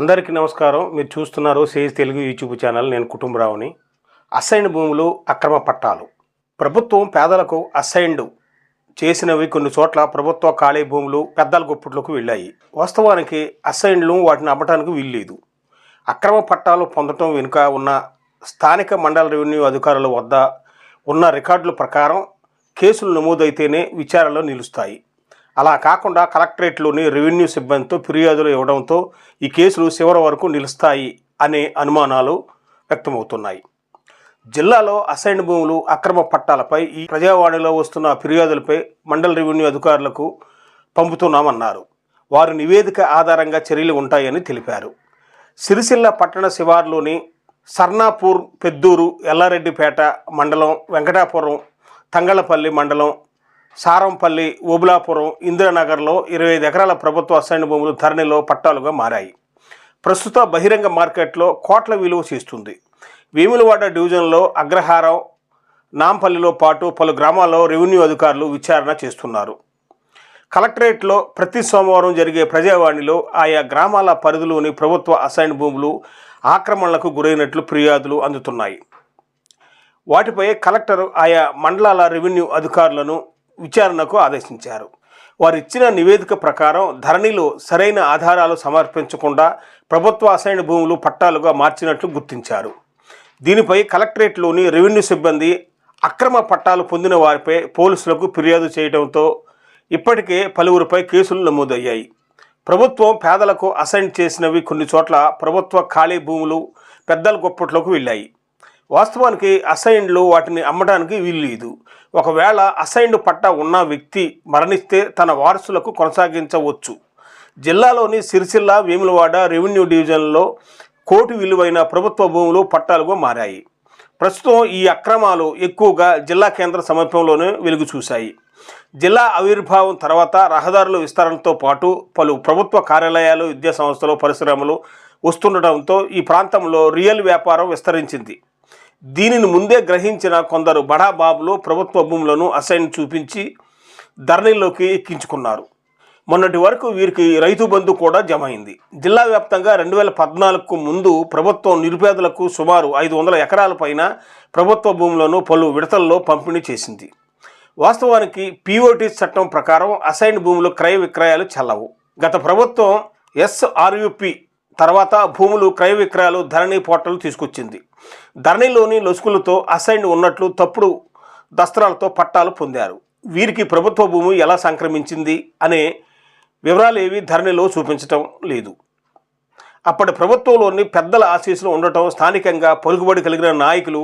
అందరికీ నమస్కారం. మీరు చూస్తున్నారు సేజ్ తెలుగు యూట్యూబ్ ఛానల్. నేను కుటుంబరావుని. అసైన్డ్ భూములు అక్రమ పట్టాలు. ప్రభుత్వం పేదలకు అసైన్డ్ చేసినవి కొన్ని చోట్ల ప్రభుత్వ ఖాళీ భూములు పెద్దల గొప్పట్లోకి వెళ్ళాయి. వాస్తవానికి అసైన్లు వాటిని అమ్మటానికి వీల్లేదు. అక్రమ పట్టాలు పొందటం వెనుక ఉన్న స్థానిక మండల రెవెన్యూ అధికారుల వద్ద ఉన్న రికార్డుల ప్రకారం కేసులు నమోదైతేనే విచారణలో నిలుస్తాయి. అలా కాకుండా కలెక్టరేట్లోని రెవెన్యూ సిబ్బందితో ఫిర్యాదులు ఇవ్వడంతో ఈ కేసులు చివరి వరకు నిలుస్తాయి అనే అనుమానాలు వ్యక్తమవుతున్నాయి. జిల్లాలో అసైన్ భూములు అక్రమ పట్టాలపై ఈ ప్రజావాణిలో వస్తున్న ఫిర్యాదులపై మండల రెవెన్యూ అధికారులకు పంపుతున్నామన్నారు. వారి నివేదిక ఆధారంగా చర్యలు ఉంటాయని తెలిపారు. సిరిసిల్ల పట్టణ శివార్లోని సర్నాపూర్ పెద్దూరు ఎల్లారెడ్డిపేట మండలం వెంకటాపురం తంగళపల్లి మండలం సారంపల్లి ఓబులాపురం ఇందిరానగర్లో ఇరవై ఐదు ఎకరాల ప్రభుత్వ అసైన్ భూములు ధరణిలో పట్టాలుగా మారాయి. ప్రస్తుత బహిరంగ మార్కెట్లో కోట్ల విలువ చేస్తుంది. వేములవాడ డివిజన్లో అగ్రహారం నాంపల్లిలో పాటు పలు గ్రామాల్లో రెవెన్యూ అధికారులు విచారణ చేస్తున్నారు. కలెక్టరేట్లో ప్రతి సోమవారం జరిగే ప్రజావాణిలో ఆయా గ్రామాల పరిధిలోని ప్రభుత్వ అసైన్ భూములు ఆక్రమణలకు గురైనట్లు ఫిర్యాదులు అందుతున్నాయి. వాటిపై కలెక్టర్ ఆయా మండలాల రెవెన్యూ అధికారులను విచారణకు ఆదేశించారు. వారిచ్చిన నివేదిక ప్రకారం ధరణిలో సరైన ఆధారాలు సమర్పించకుండా ప్రభుత్వ అసైన్ భూములు పట్టాలుగా మార్చినట్లు గుర్తించారు. దీనిపై కలెక్టరేట్లోని రెవెన్యూ సిబ్బంది అక్రమ పట్టాలు పొందిన వారిపై పోలీసులకు ఫిర్యాదు చేయడంతో ఇప్పటికే పలువురిపై కేసులు నమోదయ్యాయి. ప్రభుత్వం పేదలకు అసైన్ చేసినవి కొన్ని చోట్ల ప్రభుత్వ ఖాళీ భూములు పెద్దల గొప్పట్లోకి వెళ్ళాయి. వాస్తవానికి అసైన్లు వాటిని అమ్మడానికి వీల్లేదు ఒకవేళ అసైన్డ్ పట్టా ఉన్న వ్యక్తి మరణిస్తే తన వారసులకు కొనసాగించవచ్చు. జిల్లాలోని సిరిసిల్ల వేములవాడ రెవెన్యూ డివిజన్లో కోటి విలువైన ప్రభుత్వ భూములు పట్టాలుగా మారాయి. ప్రస్తుతం ఈ అక్రమాలు ఎక్కువగా జిల్లా కేంద్ర సమీపంలోనే వెలుగు చూశాయి. జిల్లా ఆవిర్భావం తర్వాత రహదారుల విస్తరణతో పాటు పలు ప్రభుత్వ కార్యాలయాలు విద్యా సంస్థలు పరిశ్రమలు వస్తుండటంతో ఈ ప్రాంతంలో రియల్ వ్యాపారం విస్తరించింది. దీనిని ముందే గ్రహించిన కొందరు బడాబాబులు ప్రభుత్వ భూములను అసైన్ చూపించి ధరణిలోకి ఎక్కించుకున్నారు. మొన్నటి వరకు వీరికి రైతు బంధు కూడా జమ అయింది జిల్లా వ్యాప్తంగా రెండు వేల పద్నాలుగుకు ముందు ప్రభుత్వం నిరుపేదలకు సుమారు ఐదు వందల ఎకరాల పైన ప్రభుత్వ భూములను పలు విడతల్లో పంపిణీ చేసింది. వాస్తవానికి పీఓటీ చట్టం ప్రకారం అసైన్ భూములు క్రయ విక్రయాలు చెల్లవు. గత ప్రభుత్వం ఎస్ఆర్యుపి తర్వాత భూములు క్రయ విక్రయాలు ధరణి పోర్టల్ తీసుకొచ్చింది. ధరణిలోని లొసుకులతో అసైన్ ఉన్నట్లు తప్పుడు దస్త్రాలతో పట్టాలు పొందారు. వీరికి ప్రభుత్వ భూమి ఎలా సంక్రమించింది అనే వివరాలు ఏవి ధరణిలో చూపించటం లేదు. అప్పటి ప్రభుత్వంలోని పెద్దల ఆశీస్సులు ఉండటం స్థానికంగా పలుకుబడి కలిగిన నాయకులు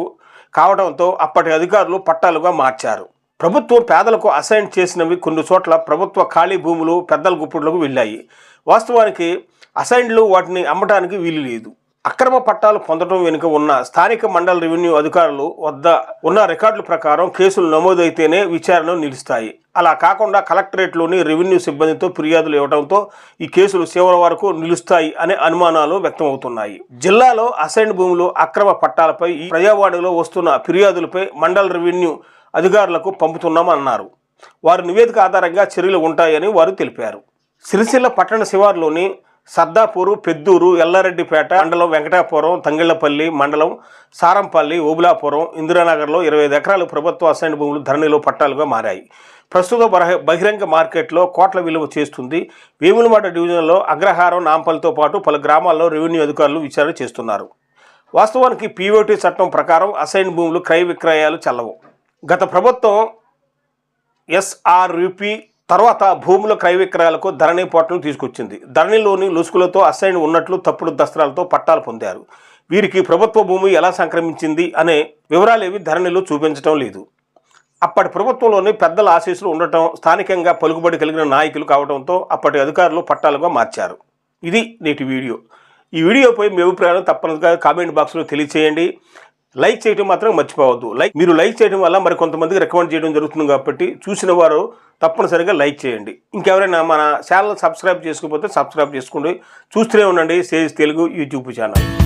కావడంతో అప్పటి అధికారులు పట్టాలుగా మార్చారు. ప్రభుత్వం పేదలకు అసైన్ చేసినవి కొన్ని చోట్ల ప్రభుత్వ ఖాళీ భూములు పెద్దల గుప్పుడులకు వెళ్ళాయి. వాస్తవానికి అసైన్లు వాటిని అమ్మటానికి వీలు లేదు. అక్రమ పట్టాలు పొందడం వెనుక ఉన్న స్థానిక మండల రెవెన్యూ అధికారులు వద్ద ఉన్న రికార్డుల ప్రకారం కేసులు నమోదైతేనే విచారణ నిలుస్తాయి. అలా కాకుండా కలెక్టరేట్లోని రెవెన్యూ సిబ్బందితో ఫిర్యాదులు ఇవ్వడంతో ఈ కేసులు చివరి వరకు నిలుస్తాయి అనే అనుమానాలు వ్యక్తమవుతున్నాయి. జిల్లాలో అసైన్ భూములు అక్రమ పట్టాలపై ఈ ప్రజావాణిలో వస్తున్న ఫిర్యాదులపై మండల రెవెన్యూ అధికారులకు పంపుతున్నామన్నారు. వారి నివేదిక ఆధారంగా చర్యలు ఉంటాయని వారు తెలిపారు. సిరిసిల్ల పట్టణ శివారులోని సర్దాపూరు పెద్దూరు ఎల్లారెడ్డిపేట మండలం వెంకటాపురం తంగిళ్ళపల్లి మండలం సారంపల్లి ఓబులాపురం ఇందిరానగర్లో ఇరవై ఐదు ఎకరాలు ప్రభుత్వ అసైన్ భూములు ధరణిలో పట్టాలుగా మారాయి. ప్రస్తుత బహిరంగ మార్కెట్లో కోట్ల విలువ చేస్తుంది. వేములమాట డివిజన్లో అగ్రహారం నాంపల్లితో పాటు పలు గ్రామాల్లో రెవెన్యూ అధికారులు విచారణ చేస్తున్నారు. వాస్తవానికి పీఓటీ చట్టం ప్రకారం అసైన్ భూములు క్రయ విక్రయాలు చల్లవు. గత ప్రభుత్వం ఎస్ఆర్యుపి తర్వాత భూముల క్రయ విక్రయాలకు ధరణి పోర్టల్ను తీసుకొచ్చింది. ధరణిలోని లుసుకులతో అసైన్ ఉన్నట్లు తప్పుడు దస్త్రాలతో పట్టాలు పొందారు. వీరికి ప్రభుత్వ భూమి ఎలా సంక్రమించింది అనే వివరాలేవి ధరణిలో చూపించడం లేదు. అప్పటి ప్రభుత్వంలోని పెద్దల ఆశీస్సులు ఉండటం స్థానికంగా పలుకుబడి కలిగిన నాయకులు కావడంతో అప్పటి అధికారులు పట్టాలుగా మార్చారు. ఇది నేటి వీడియో. ఈ వీడియోపై మీ అభిప్రాయాలను తప్పనిసరిగా కామెంట్ బాక్స్లో తెలియచేయండి. లైక్ చేయడం మాత్రం మర్చిపోవద్దు. లైక్ మీరు లైక్ చేయడం వల్ల మరి కొంతమందికి రికమెండ్ చేయడం జరుగుతుంది కాబట్టి చూసిన వారు తప్పనిసరిగా లైక్ చేయండి. ఇంకెవరైనా మన ఛానల్ సబ్స్క్రైబ్ చేసుకోకపోతే సబ్స్క్రైబ్ చేసుకోండి. చూస్తూనే ఉండండి. Sage Telugu YouTube channel.